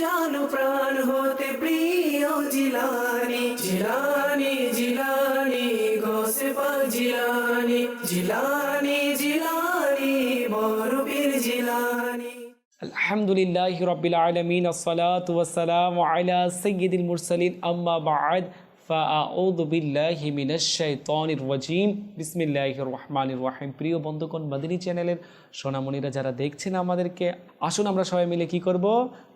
জানো প্রাণ হতে প্রিয় জিলানি জিলানি জিলানি গোসে পাক জিলানি জিলানি জিলানি বড় পীর জিলানি الحمد لله رب العالمين الصلاة والسلام على سيد المرسلين أما بعد বিসমিল্লাহির রহমানির রহিম। প্রিয় বন্ধুগণ মাদিনী চ্যানেলের সোনামণিরা যারা দেখছেন আমাদেরকে আসুন আমরা সবাই মিলে কি করব?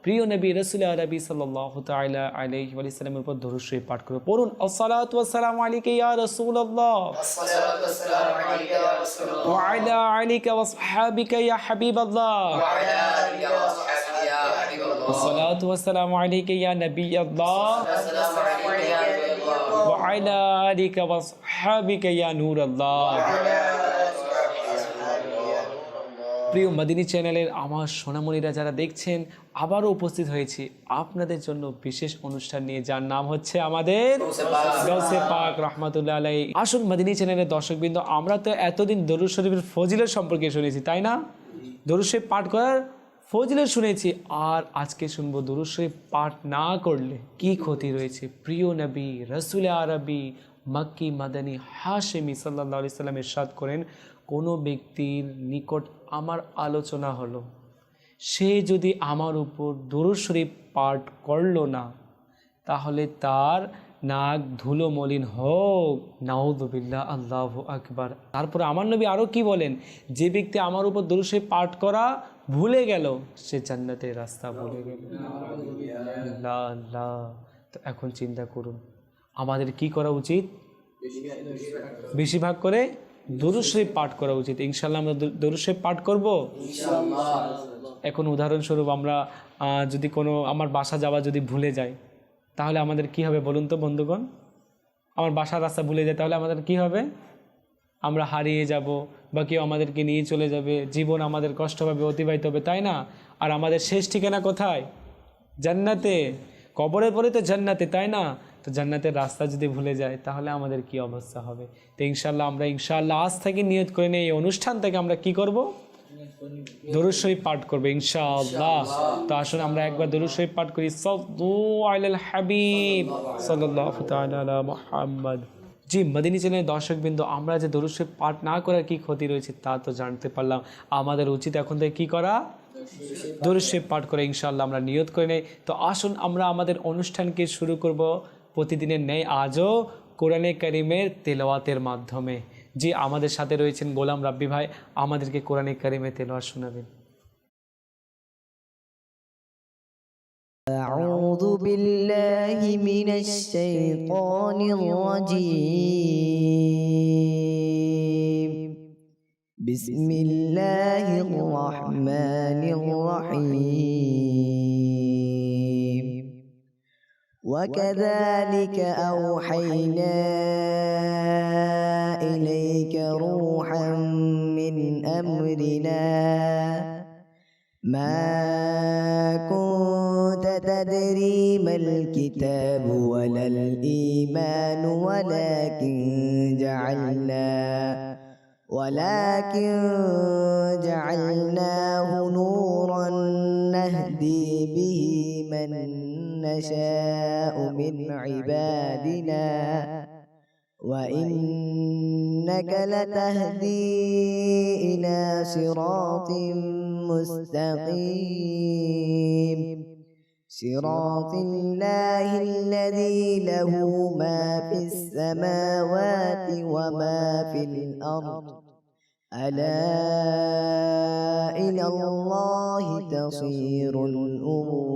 প্রিয় নবী রসুল আরবি সাল্লাহ তাইলা আলহি আলাইসালামের উপর ধরু শুয়ে পাঠ করব। পড়ুন আসসালাতু আসসালামু আলাইকা ইয়া রাসূলুল্লাহ। আসসালাতু আসসালামু আলাইকা ইয়া রাসূলুল্লাহ। ওয়া আলা আলিকা ওয়া আসহাবিকা ইয়া হাবিবাল্লাহ। ওয়া আলা আলিকা ওয়া আসহাবিকা ইয়া হাবিবাল্লাহ। আসসালাতু আসসালামু আল্লাহ وعلى آلك وصحابك يا نور الله প্রিয় মাদিনী চ্যানেলের আমার সোনামণিরা যারা দেখছেন আবারও উপস্থিত হয়েছি আপনাদের জন্য বিশেষ অনুষ্ঠান নিয়ে যার নাম হচ্ছে আমাদের গৌসে পাক রহমাতুল্লাহ আলাই আসুন মাদিনী চ্যানেলের দর্শকবৃন্দ আমরা তো এতদিন দরুদ শরীফের ফজিলের সম্পর্কে শুনেছি তাই না দরুদ শরীফ পাঠ করার ফজিলের শুনেছি, আর আজকে শুনব দরুদ শরীফ পাঠ না করলে কি ক্ষতি রয়েছে? প্রিয় নবী, রসুল আরবি, মাক্কি মাদানী, হাশেমি সাল্লাহ আলি সাল্লাম এরশাদ করেন, কোনো ব্যক্তির নিকট আমার আলোচনা হলো, সে যদি আমার উপর দরুদ শরীফ পাঠ করল না, তাহলে তার নাক ধুলো মলিন হোক। নাউদুবিল্লাহ আল্লাহ আকবার। তারপরে আমার নবী আরও কি বলেন? যে ব্যক্তি আমার উপর দরুষে পাঠ করা ভুলে গেল, সে জান্নাতের রাস্তা ভুলে গেল। আল্লাহ আল্লাহ তো এখন চিন্তা করুন, আমাদের কি করা উচিত? বেশিরভাগ করে দরুশরীফ পাঠ করা উচিত। ইনশাল্লাহ আমরা দরুশরীফ পাঠ করব? এখন উদাহরণস্বরূপ আমরা যদি কোনো, আমার বাসা যাওয়া যদি ভুলে যায়, তাহলে আমাদের কি হবে বলুন তো বন্ধুগণ? আমার বাসার রাস্তা ভুলে যায়, তাহলে আমাদের কি হবে? আমরা হারিয়ে যাব বা কেউ আমাদেরকে নিয়ে চলে যাবে, জীবন আমাদের কষ্টভাবে অতিবাহিত হবে, তাই না? আর আমাদের শেষ ঠিকানা কোথায়? জান্নাতে। কবরের পরে তো জান্নাতে, তাই না? তো জান্নাতের রাস্তা যদি ভুলে যায়, তাহলে আমাদের কি অবস্থা হবে? তো ইনশাল্লাহ আমরা ইনশাল্লাহ আজ থেকে নিয়ত করে নিয়ে এই অনুষ্ঠান থেকে আমরা কি করব? শরীফ পাঠ করব, ইনশাআল্লাহ। তো আসলে আমরা একবার শরীফ পাঠ করি। সব হাবিব। মুহাম্মদ। জি, মদিনী চ্যানেলের দর্শকবৃন্দ, আমরা যে দরুদ শরীফ পাঠ না করার কি ক্ষতি রয়েছে তা তো জানতে পারলাম। আমাদের উচিত এখন থেকে কি করা? দরুদ শরীফ পাঠ করে ইনশাআল্লাহ আমরা নিয়ত করে নেই। তো আসুন আমরা আমাদের অনুষ্ঠানকে শুরু করব। প্রতিদিনের ন্যায় আজও কোরআনে করিমের তেলাওয়াতের মাধ্যমে। জি, আমাদের সাথে রয়েছেন গোলাম রাব্বি ভাই। আমাদেরকে কোরআনে করিমে তেলাওয়াত শোনাবেন। أعوذ بالله من الشيطان الرجيم. بسم الله الرحمن الرحيم. وكذلك أوحينا إليك روحا من أمرنا. ما كنت تدري ما الكتاب ولا الإيمان ولكن جعلنا ولكن جعلناه نورا نهدي به من نشاء من عبادنا وإنك لتهدي إلى صراط مستقيم صراط الله الذي له ما في السماوات وما في الأرض ألا إلى الله تصير الأمور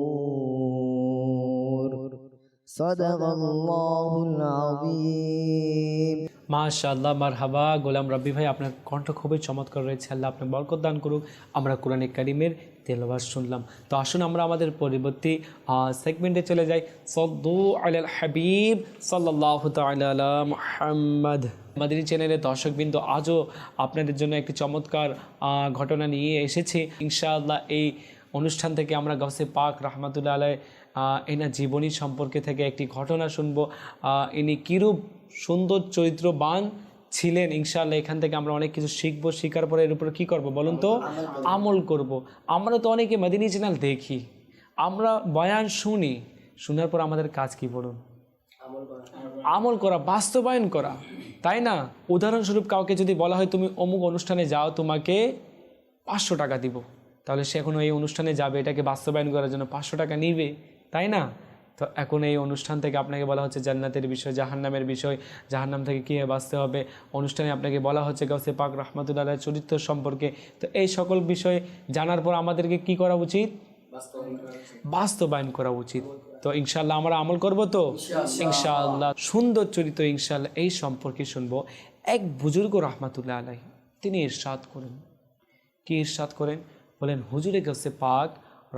صدق الله العظيم মাশাআল্লাহ মারহাবা গোলাম রব্বি ভাই আপনার কণ্ঠ খুবই চমৎকার রয়েছে আল্লাহ আপনার বরকত দান করুক আমরা কোরআনে কারিমের তেলাওয়াত শুনলাম। তো আসুন আমরা আমাদের পরবর্তী সেগমেন্টে চলে যাই। সদ্দু আলাল হাবিব সাল্লাহ মুহাম্মদ। মাদিনী চ্যানেলের দর্শকবৃন্দ, আজও আপনাদের জন্য একটি চমৎকার ঘটনা নিয়ে এসেছি। ইনশাআল্লাহ এই অনুষ্ঠান থেকে আমরা গসে পাক রহমতুল্লাহ আলাই এনার জীবনী সম্পর্কে থেকে একটি ঘটনা শুনব। ইনি কিরূপ সুন্দর চরিত্রবান ছিলেন ইনশাআল্লাহ এখান থেকে আমরা অনেক কিছু শিখব। শেখার পরে এর উপরে কী করব বলুন তো? আমল করব। আমরা তো অনেকে মাদিনী চ্যানেল দেখি। আমরা বয়ান শুনি। শোনার পর আমাদের কাজ কি বলুন? আমল করা বাস্তবায়ন করা। তাই না? উদাহরণস্বরূপ কাউকে যদি বলা হয় তুমি অমুক অনুষ্ঠানে যাও তোমাকে পাঁচশো টাকা দিব। তাহলে সে এখন এই অনুষ্ঠানে যাবে। এটাকে বাস্তবায়ন করার জন্য পাঁচশো টাকা নিবে। তাই না? তো এখন এই অনুষ্ঠান থেকে আপনাকে বলা হচ্ছে জান্নাতের বিষয় জাহান্নামের বিষয় জাহান্নাম থেকে কীভাবে বাঁচতে হবে? অনুষ্ঠানে আপনাকে বলা হচ্ছে গাউসে পাক রহমতুল্লাহ চরিত্র সম্পর্কে। তো এই সকল বিষয় জানার পর আমাদেরকে কি করা উচিত? বাস্তবায়ন করা উচিত। তো ইনশাল্লাহ আমরা আমল করব তো? ইনশাআল্লাহ। সুন্দর চরিত্র ইনশাআল্লাহ এই সম্পর্কে শুনব। এক বুজুর্গ রহমাতুল্লাহ আলাই তিনি ইরশাদ করেন। কি ইরশাদ করেন? বলেন হুজুরে গেছে পাক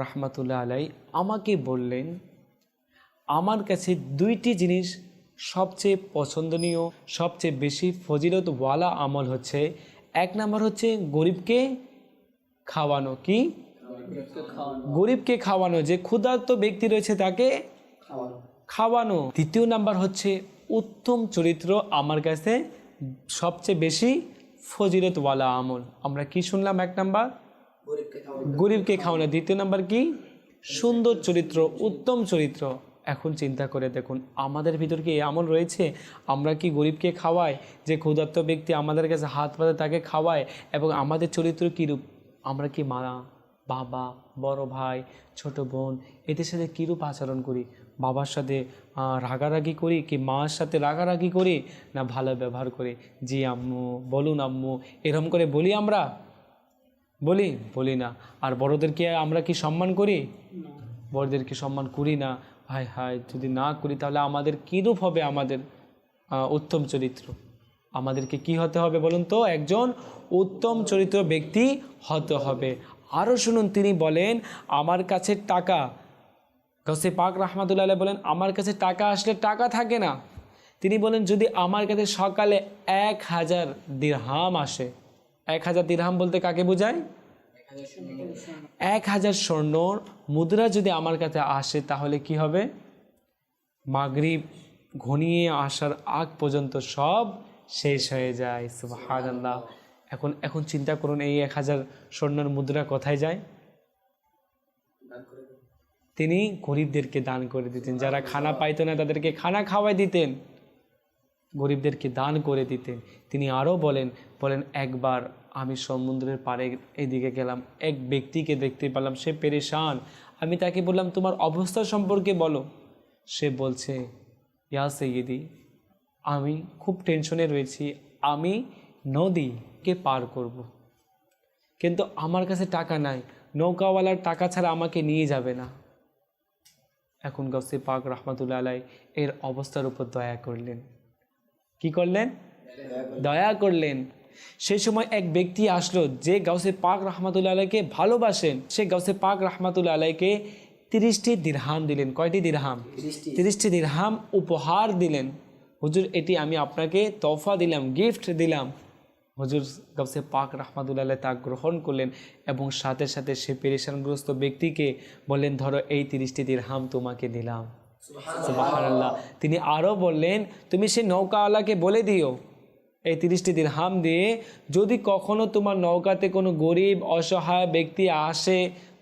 রহমাতুল্লাহ আলাই আমাকে বললেন আমার কাছে দুইটি জিনিস সবচেয়ে পছন্দনীয় সবচেয়ে বেশি ফজিলতওয়ালা আমল হচ্ছে। এক নাম্বার হচ্ছে গরিবকে খাওয়ানো কি? গরিবকে খাওয়ানো যে ক্ষুধার্ত ব্যক্তি রয়েছে তাকে খাওয়ানো। দ্বিতীয় নাম্বার হচ্ছে উত্তম চরিত্র আমার কাছে সবচেয়ে বেশি ফজিলতওয়ালা আমল। আমরা কি শুনলাম এক নাম্বার? গরিবকে খাওয়ানো। দ্বিতীয় নাম্বার কি? সুন্দর চরিত্র উত্তম চরিত্র। এখন চিন্তা করে দেখুন আমাদের ভিতর কি এই আমল রয়েছে? আমরা কি গরিবকে খাওয়াই? যে ক্ষুধার্ত ব্যক্তি আমাদের কাছে হাত পাতে তাকে খাওয়ায়? এবং আমাদের চরিত্র কীরূপ? আমরা কি মা বাবা বড় ভাই ছোট বোন এদের সাথে কীরূপ আচরণ করি? বাবার সাথে রাগারাগি করি কি মার সাথে রাগারাগি করি? না ভালো ব্যবহার করি? জি আম্মু বলুন আম্মু এরকম করে বলি আমরা? বলি? বলি না। আর বড়দেরকে আমরা কি সম্মান করি? বড়দেরকে সম্মান করি না। হাই হায়, যদি না করি তাহলে আমাদের কীরূপ হবে আমাদের উত্তম চরিত্র? আমাদেরকে কি হতে হবে বলুন তো? একজন উত্তম চরিত্র ব্যক্তি হতে হবে। আরও শুনুন, তিনি বলেন, আমার কাছে টাকা। গসে পাক রহমাতুল্লাহ বলেন, আমার কাছে টাকা আসলে টাকা থাকে না। তিনি বলেন, যদি আমার কাছে সকালে এক হাজার দিরহাম আসে। এক হাজার দিরহাম বলতে কাকে বোঝায়? এক হাজার স্বর্ণর মুদ্রা যদি আমার কাছে আসে, তাহলে কি হবে? মাগরিব ঘনিয়ে আসার আগ পর্যন্ত সব শেষ হয়ে যায়। সুবহানাল্লাহ। এখন এখন চিন্তা করুন, এই এক হাজার স্বর্ণের মুদ্রা কোথায় যায়? তিনি গরিবদেরকে দান করে দিতেন। যারা খানা পাইতো না, তাদেরকে খানা খাওয়াই দিতেন। গরিবদেরকে দান করে দিতেন। তিনি আরও বলেন বলেন, একবার আমি সমুদ্রের পাড়ে এদিকে গেলাম। এক ব্যক্তিকে দেখতে পেলাম, সে পেরেশান। আমি তাকে বললাম, তোমার অবস্থা সম্পর্কে বলো। সে বলছে, ইয়া সৈয়দি, আমি খুব টেনশনে রয়েছি। আমি নদীকে পার করব। কিন্তু আমার কাছে টাকা নাই। নৌকাওয়ালার টাকা ছাড়া আমাকে নিয়ে যাবে না। এখন গসে পাক রহমতুল্লা আলাই এর অবস্থার উপর দয়া করলেন। কি করলেন? দয়া করলেন। সেই সময় এক ব্যক্তি আসলো যে গাউসে পাক রহমাতুল্লা আলাইকে ভালোবাসেন। সে গাউসে পাক রহমাতুল্লা আলাইকে তিরিশটি দিরহাম দিলেন। কয়টি দিরহাম? তিরিশটি। দিরহাম উপহার দিলেন। হুজুর এটি আমি আপনাকে তোফা দিলাম গিফট দিলাম। হুজুর গাউসে পাক রহমাতুল্লাহ আলাই তা গ্রহণ করলেন এবং সাথে সাথে সে পেরেশানগ্রস্ত ব্যক্তিকে বললেন ধরো এই তিরিশটি দিরহাম তোমাকে দিলাম। সুবহানাল্লাহ। তিনি আরও বললেন তুমি সে নৌকাওয়ালাকে বলে দিও। এই তিরিশটি দিরহাম দিয়ে যদি কখনো তোমার নৌকাতে কোনো গরিব, অসহায় ব্যক্তি আসে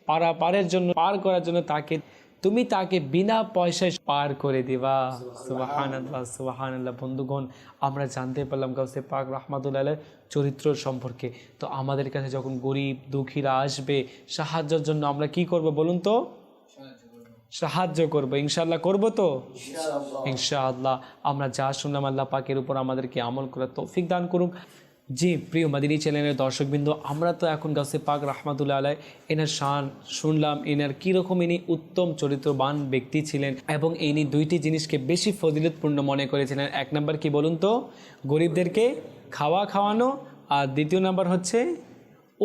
পারাপারের জন্য, পার করার জন্য তাকে, তুমি তাকে বিনা পয়সায় পার করে দিবা। সুবাহানাল্লাহ সুবাহানাল্লাহ। বন্ধুগণ, আমরা জানতে পারলাম গাউসে পাক রহমাতুল্লাহ চরিত্র সম্পর্কে। তো আমাদের কাছে যখন গরিব, দুঃখীরা আসবে, সাহায্যের জন্য আমরা কি করব বলুন তো? সাহায্য করব। ইনশাল্লাহ করব তো? ইনশাআল্লাহ। আমরা যা শুনলাম আল্লাহ পাকের উপর আমাদেরকে আমল করার তৌফিক দান করুক। জি প্রিয় মাদিনী চ্যানেলের দর্শকবৃন্দ আমরা তো এখন গাছে পাক রহমাতুল্লাহ আলাই এনার শান শুনলাম এনার কীরকম ইনি উত্তম চরিত্রবান ব্যক্তি ছিলেন এবং ইনি দুইটি জিনিসকে বেশি ফজিলতপূর্ণ মনে করেছিলেন। এক নাম্বার কি বলুন তো? গরিবদেরকে খাওয়া খাওয়ানো আর দ্বিতীয় নাম্বার হচ্ছে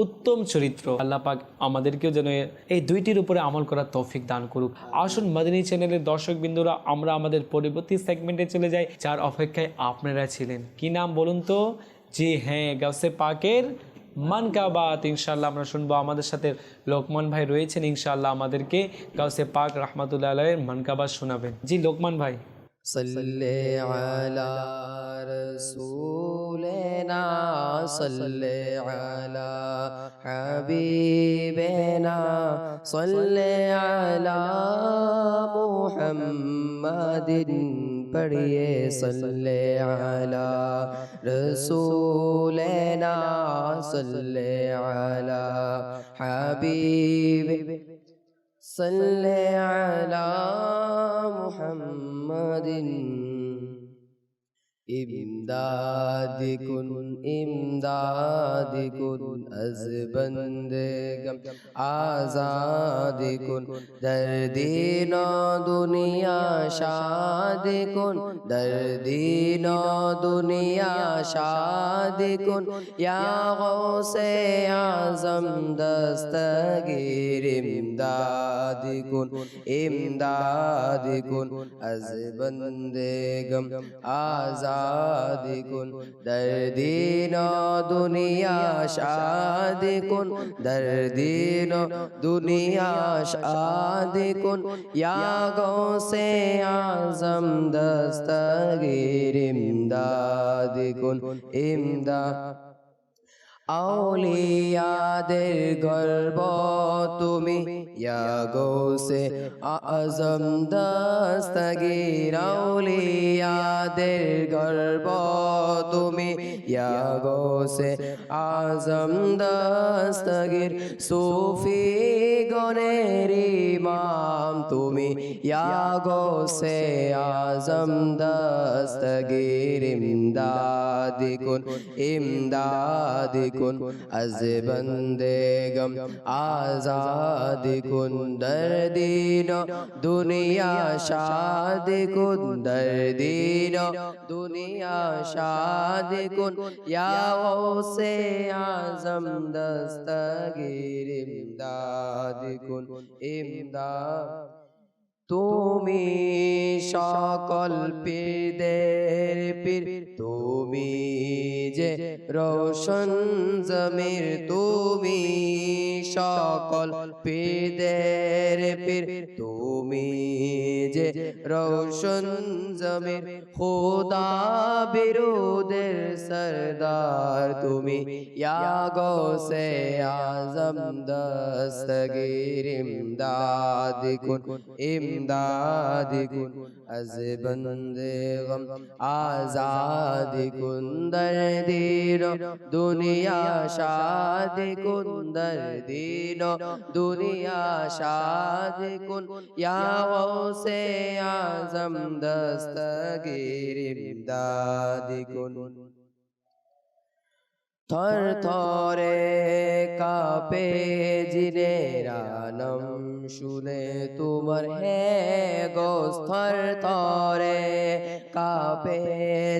উত্তম চরিত্র। আল্লাহ পাক আমাদেরকেও যেন এই দুইটির উপরে আমল করার তৌফিক দান করুক। আসুন মাদিনী চ্যানেলের দর্শক বিন্দুরা আমরা আমাদের পরবর্তী সেগমেন্টে চলে যাই, যার অপেক্ষায় আপনারা ছিলেন। কি নাম বলুন তো? জি হ্যাঁ গাউসে পাকের মান কাবাত ইনশাল্লাহ আমরা শুনব আমাদের সাথে লোকমান ভাই রয়েছেন। ইনশাল্লাহ আমাদেরকে গাউসে পাক রহমাতুল্লাহ আলাইয়ের মান কাবাত শোনাবেন। জি, লোকমান ভাই। صل على رسولنا صل على حبيبنا صل على محمد پڑھیے صل على رسولنا صل على حبيب صل على محمد. امداد کن امداد کن از بندگم آزاد کن در دین و دنیا شاد کن در دین و دنیا شاد کن یا غوث اعظم دستگیر امداد کن امداد کن از بندگم آزاد সাদিকুন দর্দিন দুনিয়া সাদিকুন দর্দিন দুনিয়া সাদিকুন ইয়া গৌসে আজম দস্তগীর ইমদাদিকুন ইমদা আউলিয়াদের গর্ব তুমি গৌসে আজম দস্তগীর আউলিয়াদের গর্ব তুমি গৌসে আজম দস্তগীর সুফি গণের ইমাম তুমি গৌসে আজম দস্তগীর ইমদাদ কুন ইমদাদ কুন আজ বন্দেগম আজাদ কুন দর্দিন দুনিয়া শাদ কুন দর্দিন, দুনিয়া শাদ কুন ইয়া গৌসে আজম দস্তগীর ইমদাদ কুন ইমদাদ তুমি সকল পীরদের পীর। তুমি যে রোশন জমির। তুমি সকল পীরদের পীর। তুমি যে রোশন জমির। খোদা বিরোধের সরদার। তুমি ইয়া গৌসে আজম দস্তগীর ইমদাদ। কুন ইমদাদ কুন از بند غم آزاد کن در دین و دنیا شاد کن در دین و دنیا شاد کن یا غوث اعظم دستگیر امداد کن থর থরে কাপে জিনেরা নাম শুনে তোমার হে গোস্থর তরে কাপে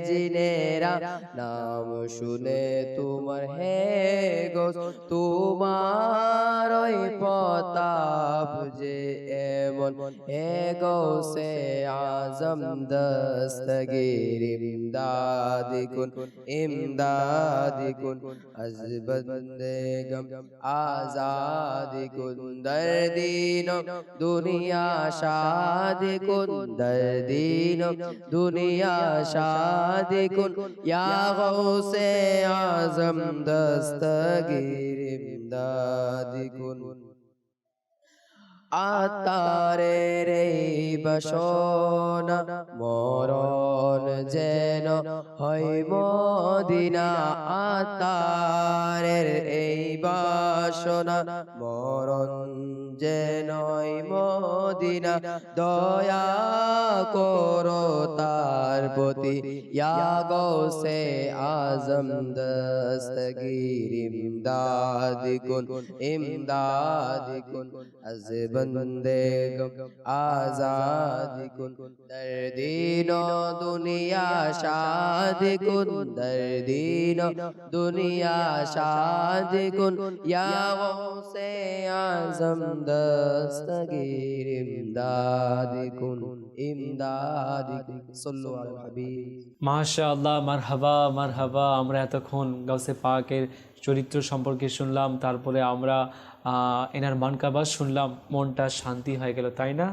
জিনেরা। নাম শুনে তোমার হে গোস তোমার ওই পতাপ যে এমন হে গোসে আজম দস্তগির ইমদাদ কুন ইমদাদ কুন আজবন্দে গম আজাদ কুন দর্দি दीन दुनिया शाद कुन दीन दुनिया शाद कुन या गौसे आजम दस्तगीर इमदाद कुन আতারে রে বসন মরণ যেন হয় মদিনা আতারের এই বাসনা মরণ যেন হয় মদিনা দয়া করো তার প্রতি ইয়া গৌসে আজম দস্তগীর ইমদাদ কুন ইমদাদ কুন از بندگم آزاد کن در دین و دنیا شاد کن در دین و دنیا شاد کن یا غوث اعظم দস্তগীর ইমদাদি কুন, ইমদাদি সল্লু আল হাবিব। মাশাআল্লাহ, মারহাবা মারহাবা। আমরা এতক্ষণ গাউসে পাকের চরিত্র সম্পর্কে শুনলাম, তারপরে আমরা এনার মানকাবাস শুনলাম, মনটা শান্তি হয়ে গেল, তাই না?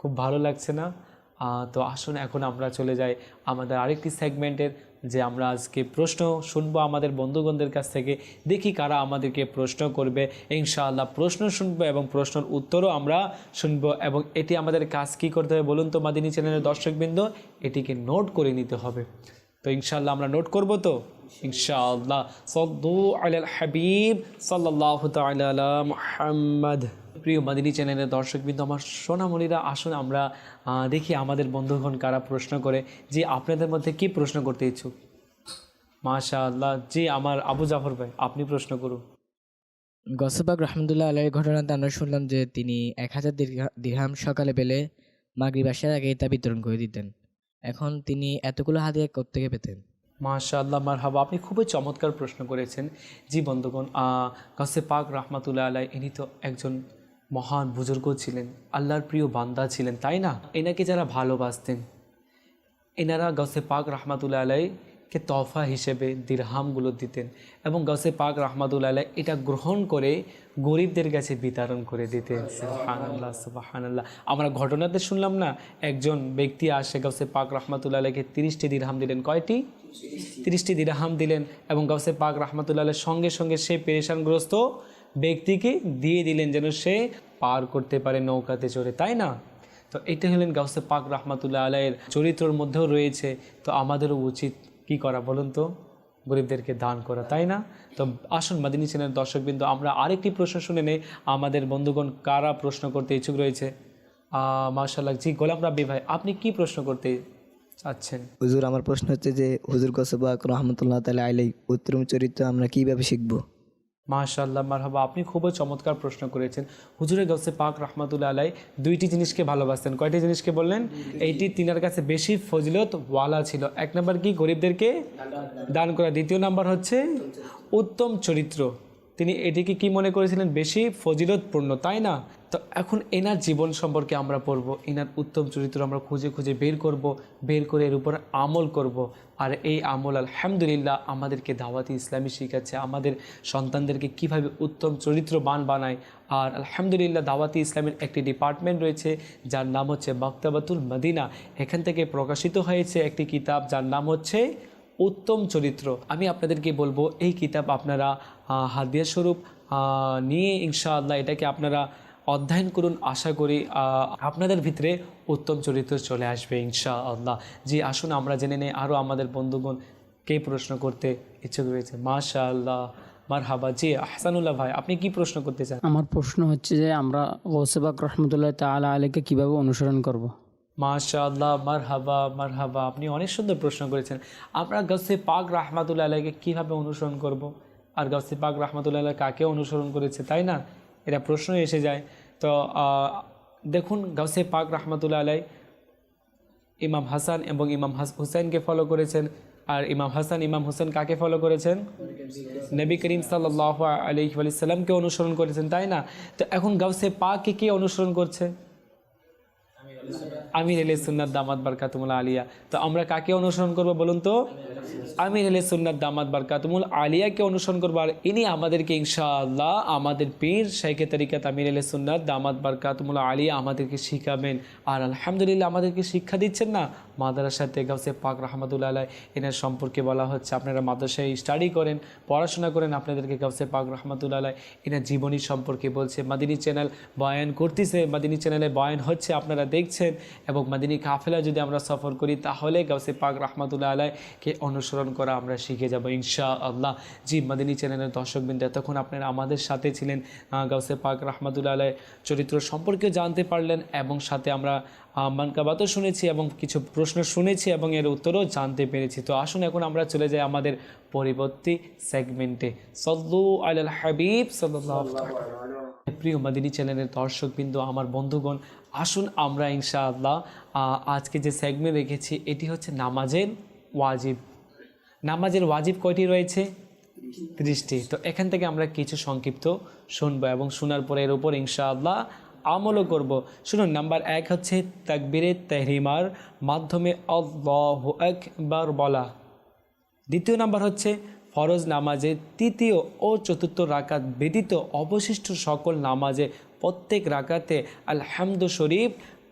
খুব ভালো লাগছে না? তো আসুন, এখন আমরা চলে যাই আমাদের আরেকটি সেগমেন্টের যে আমরা আজকে প্রশ্ন শুনব আমাদের বন্ধুগণদের কাছ থেকে। দেখি কারা আমাদেরকে প্রশ্ন করবে। ইনশাআল্লাহ প্রশ্ন শুনব এবং প্রশ্নের উত্তরও আমরা শুনব। এবং এটি আমাদের কাজ কী করতে হবে বলুন তো, মাদিনী চ্যানেলের দর্শকবৃন্দ? এটিকে নোট করে নিতে হবে। তো ইনশাআল্লাহ আমরা নোট করব তো? ইনশাআল্লাহ। সদ্দু আলাল হাবিব সাল্লাহ তালা মুহাম্মদ। প্রিয় মাদিনী চ্যানেলের দর্শকবৃন্দ আমার সোনামণিরা আসুন আমরা দেখি আমাদের বন্ধুগণ কারা প্রশ্ন করে যে আপনাদের মধ্যে কি প্রশ্ন করতে ইচ্ছুক? মাশা আল্লাহ জি আমার আবু জাফর ভাই আপনি প্রশ্ন করুন। গসবাক রহমতুল্লাহ আলাইয়ের ঘটনাতে আমরা শুনলাম যে তিনি এক হাজার দিরহাম সকালে পেলে মাগরিব আসার আগে তা বিতরণ করে দিতেন। এখন তিনি এতগুলো হাদিয়া কোত্থেকে পেতেন? মাশা আল্লাহ মার হাবা আপনি খুবই চমৎকার প্রশ্ন করেছেন। জি বন্ধুগণ গাছে পাক রহমাতুল্লাহ আলাই ইনি তো একজন মহান বুজুর্গ ছিলেন, আল্লাহর প্রিয় বান্দা ছিলেন, তাই না? এনাকে যারা ভালোবাসতেন, এনারা গসে পাক রহমাতুল্লাহ আলাইকে তফা হিসেবে দিরহামগুলো দিতেন এবং গসে পাক রহমাতুল্লাহ আলাই এটা গ্রহণ করে গরিবদের কাছে বিতরণ করে দিতেন। সুবহানাল্লাহ সুবহানাল্লাহ। আমরা ঘটনাতে শুনলাম না, একজন ব্যক্তি আসে গসে পাক রহমাতুল্লাহ আলাইকে তিরিশটি দিরহাম দিলেন। কয়টি? তিরিশটি দিরহাম দিলেন এবং গসে পাক রহমাতুল্লাহ আলাইয়ের সঙ্গে সঙ্গে সে পেরেশানগ্রস্ত ব্যক্তিকে দিয়ে দিলেন যেন সে পার করতে পারে নৌকাতে চড়ে, তাই না? তো এটা হলেন গাউসে পাক রহমাতুল্লাহ আলাইয়ের চরিত্রর মধ্যেও রয়েছে। তো আমাদেরও উচিত কি করা বলুন তো? গরিবদেরকে দান করা, তাই না? তো আসুন মাদিনী চ্যানেল দর্শকবৃন্দ, আমরা আরেকটি প্রশ্ন শুনে নেই। আমাদের বন্ধুগণ কারা প্রশ্ন করতে ইচ্ছুক রয়েছে? মার্শাল্লাহ জি, গোলাম রাব্বি ভাই, আপনি কি প্রশ্ন করতে চাচ্ছেন? হুজুর, আমার প্রশ্ন হচ্ছে যে, হুজুর গসবাক রহমতুল্লাহ তালা আলাই উত্তম চরিত্র আমরা কীভাবে শিখব? মাশাল্লাহ মারহাবা। আপনি খুবই চমৎকার প্রশ্ন করেছেন। হুজুরে গৌসে পাক রহমাতুল্লা আলাই দুইটি জিনিসকে ভালোবাসতেন। কয়টি জিনিসকে বললেন? এইটি তিনার কাছে বেশি ফজিলত ওয়ালা ছিল। এক নম্বর কি? গরিবদেরকে দান করা। দ্বিতীয় নাম্বার হচ্ছে উত্তম চরিত্র। তিনি এটিকে কি মনে করেছিলেন? বেশি ফজিলতপূর্ণ তাই না? তো এখন এনার জীবন সম্পর্কে আমরা পড়ব, এনার উত্তম চরিত্র আমরা খুঁজে খুঁজে বের করব, বের করে এর উপর আমল করব। আর এই আমল, আলহামদুলিল্লাহ, আমাদেরকে দাওয়াতি ইসলামী শিখাচ্ছে, আমাদের সন্তানদেরকে কীভাবে উত্তম চরিত্রবান বানায়। আর আলহামদুলিল্লাহ, দাওয়াতি ইসলামের একটি ডিপার্টমেন্ট রয়েছে, যার নাম হচ্ছে মাক্তাবাতুল মদিনা। এখান থেকে প্রকাশিত হয়েছে একটি কিতাব, যার নাম হচ্ছে উত্তম চরিত্র। আমি আপনাদেরকে বলব, এই কিতাব আপনারা হাদিয়া স্বরূপ নিয়ে ইনশাআল্লাহ এটাকে আপনারা অধ্যয়ন করুন আশা করি আপনাদের ভিতরে উত্তম চরিত্র চলে আসবে ইনশা আল্লাহ জি আসুন আমরা জেনে নেই আরও আমাদের বন্ধুগণ কে প্রশ্ন করতে ইচ্ছুক রয়েছে। মাশা আল্লাহ মার হাবা জি আহসানুল্লাহ ভাই আপনি কি প্রশ্ন করতে চান? আমার প্রশ্ন হচ্ছে যে আমরা গৌসেবাক রহমতুল্লাহ তালা আলীকে কীভাবে অনুসরণ করব। মাশাআল্লাহ মার হাবা মার হাবা আপনি অনেক সুন্দর প্রশ্ন করেছেন। আমরা গাছে পাক রাহমাতুল্লাহ আলাইকে কীভাবে অনুসরণ করব। আর গাছে পাক রাহমাতুল্লাহ কাকে অনুসরণ করেছে তাই না? এটা প্রশ্ন এসে যায়। তো দেখুন গাউসে পাক রহমতুল্লা আলাই ইমাম হাসান এবং ইমাম হাস, হুসাইনকে ফলো করেছেন। আর ইমাম হাসান, ইমাম হোসেন কাকে ফলো করেছেন? নবী করিম সাল্লাহ আলি সাল্লামকে অনুসরণ করেছেন, তাই না? তো এখন গাউসে পাককে কে অনুসরণ করছে? আমির আলী সুন্নাত দামাত বারকাতুমুল আলিয়া। তো আমরা কাকে অনুসরণ করব বলুন তো? আমির আলী সুন্নাত দামাত বারকাতুমুল আলিয়াকে অনুসরণ করব আর ইনি আমাদেরকে ইনশাআল্লাহ আমাদের পীর শেখে তরিকাত আমির আলী সুন্নাত দামাত বারকাতুমুল আলিয়া আমাদেরকে শিখাবেন। আর আলহামদুলিল্লাহ আমাদেরকে শিক্ষা দিচ্ছেন না? মাদ্রাসাতে গাছে পাক রহমতুল্লাহ আলাই এনার সম্পর্কে বলা হচ্ছে, আপনারা মাদ্রাসায় স্টাডি করেন, পড়াশোনা করেন, আপনাদেরকে গাছে পাক রহমতুল্লাহ আলাই এনার জীবনী সম্পর্কে বলছে। মাদিনী চ্যানেল বয়ান করতেছে, মাদিনী চ্যানেলে বয়ান হচ্ছে, আপনারা দেখছেন, এবং মাদিনী কাফেলা যদি আমরা সফর করি, তাহলে গাউসে পাক রহমাতুল্লাহ আলাইকে অনুসরণ করা আমরা শিখে যাব ইনশা আল্লাহ জি, মাদিনী চ্যানেলের দর্শকবৃন্দ, এতক্ষণ আপনারা আমাদের সাথে ছিলেন গাউসে পাক রহমাতুল্লাহ আলাই চরিত্র সম্পর্কেও জানতে পারলেন, এবং সাথে আমরা মানকাবাতও শুনেছি এবং কিছু প্রশ্ন শুনেছি এবং এর উত্তরও জানতে পেরেছি। তো আসুন, এখন আমরা চলে যাই আমাদের পরবর্তী সেগমেন্টে সল্লু আল হাবিব প্রিয় মাদিনী চ্যানেলের দর্শকবৃন্দ, আমার বন্ধুগণ, আসুন আমরা ইনশাআল্লাহ আজকে যে সেগমেন্ট রেখেছি, এটি হচ্ছে নামাজের ওয়াজিব। নামাজের ওয়াজিব কয়টি রয়েছে? ত্রিশটি। তো এখান থেকে আমরা কিছু সংক্ষিপ্ত শুনব এবং শোনার পরে এর উপর ইনশাআল্লাহ আমলও করব। শুনুন, নাম্বার এক হচ্ছে তাকবিরে তেহরিমার মাধ্যমে আল্লাহ বলা। দ্বিতীয় নাম্বার হচ্ছে ফরজ নামাজে তৃতীয় ও চতুর্থ রাকাত ব্যতীত অবশিষ্ট সকল নামাজে প্রত্যেক রাকাতে আলহামদু শরীফ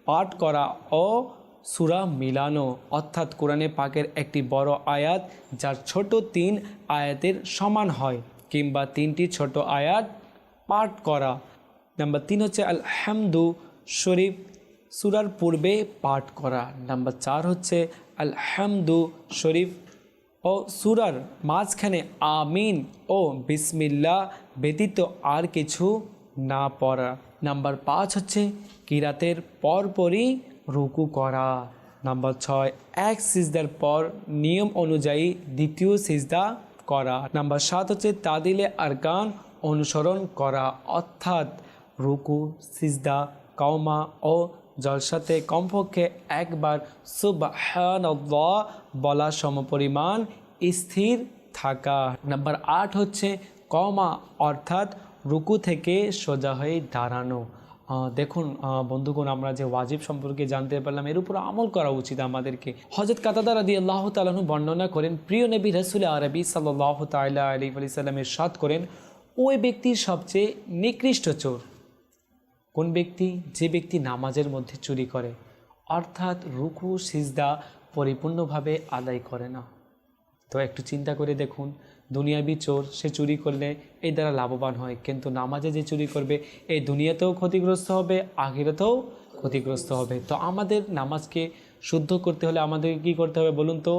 পাঠ করা ও সুরা মিলানো। অর্থাৎ কোরআনে পাকের একটি বড় আয়াত, যার ছোট তিন আয়াতের সমান হয়, কিংবা তিনটি ছোট আয়াত পাঠ করা। নাম্বার তিন হচ্ছে আল হামদু শরীফ, সুরার পূর্বে পাঠ করা। নাম্বার চার হচ্ছে আল হামদু শরীফ ও সুরার মাঝখানে আমিন ও বিসমিল্লা ব্যতীত আর কিছু না পড়া। নাম্বার পাঁচ হচ্ছে কিরাতের পরপরই রুকু করা। নাম্বার ছয়, এক সিজদার পর নিয়ম অনুযায়ী দ্বিতীয় সিজদা করা। নাম্বার সাত হচ্ছে তাদিলে আরকান অনুসরণ করা। অর্থাৎ রুকু, সিজদা, কওমা ও জলসাতে কমপক্ষে একবার সুবহানাল্লাহ বলা সমপরিমাণ স্থির থাকা। নাম্বার আট হচ্ছে কমা অর্থাৎ রুকু থেকে সোজা হয়ে দাঁড়ানো। দেখুন বন্ধুগণ, আমরা যে ওয়াজিব সম্পর্কে জানতে পারলাম, এর উপর আমল করা উচিত আমাদেরকে। হজরত কাতাদা রাদি আল্লাহ তালাহু বর্ণনা করেন, প্রিয় নবী রসুল আরবি সাল্লাহ তাল্লাহ আলী আলি সাল্লামের সাদ করেন, ওই ব্যক্তির সবচেয়ে নিকৃষ্ট চোর। কোন ব্যক্তি যে ব্যক্তি নামাজের মধ্যে চুরি করে, অর্থাৎ রুকু, সিজদা পরিপূর্ণভাবে আদায় করে না। তো একটু চিন্তা করে দেখুন, দুনিয়াবি চোর, সে চুরি করলে এই দ্বারা লাভবান হয়, কিন্তু নামাজে যে চুরি করবে এই দুনিয়াতেও ক্ষতিগ্রস্ত হবে, আখিরাতেও ক্ষতিগ্রস্ত হবে। তো আমাদের নামাজকে শুদ্ধ করতে হলে আমাদেরকে কী করতে হবে বলুন তো?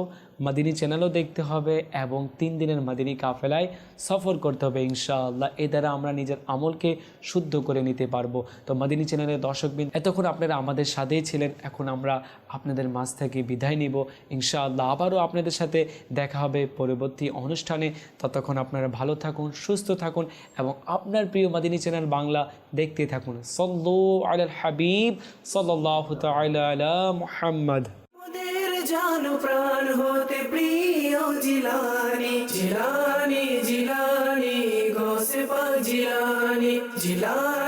মাদিনী চ্যানেলও দেখতে হবে এবং তিন দিনের মাদিনী কাফেলায় সফর করতে হবে, ইনশাআল্লাহ। এ দ্বারা আমরা নিজের আমলকে শুদ্ধ করে নিতে পারব। তো মাদিনী চ্যানেলের দর্শকবিন এতক্ষণ আপনারা আমাদের সাথেই ছিলেন। এখন আমরা আপনাদের মাঝ থেকে বিদায় নিব। ইনশাআল্লাহ আবারও আপনাদের সাথে দেখা হবে পরবর্তী অনুষ্ঠানে। ততক্ষণ আপনারা ভালো থাকুন, সুস্থ থাকুন এবং আপনার প্রিয় মাদিনী চ্যানেল বাংলা দেখতে থাকুন। সল্লু আল হাবিব সাল্লাহ আলা মুহাম্মদ। জান প্রাণ হতে প্রিয় জিলানি জিলানি জিলানি গোসে জিলানি জিলানি।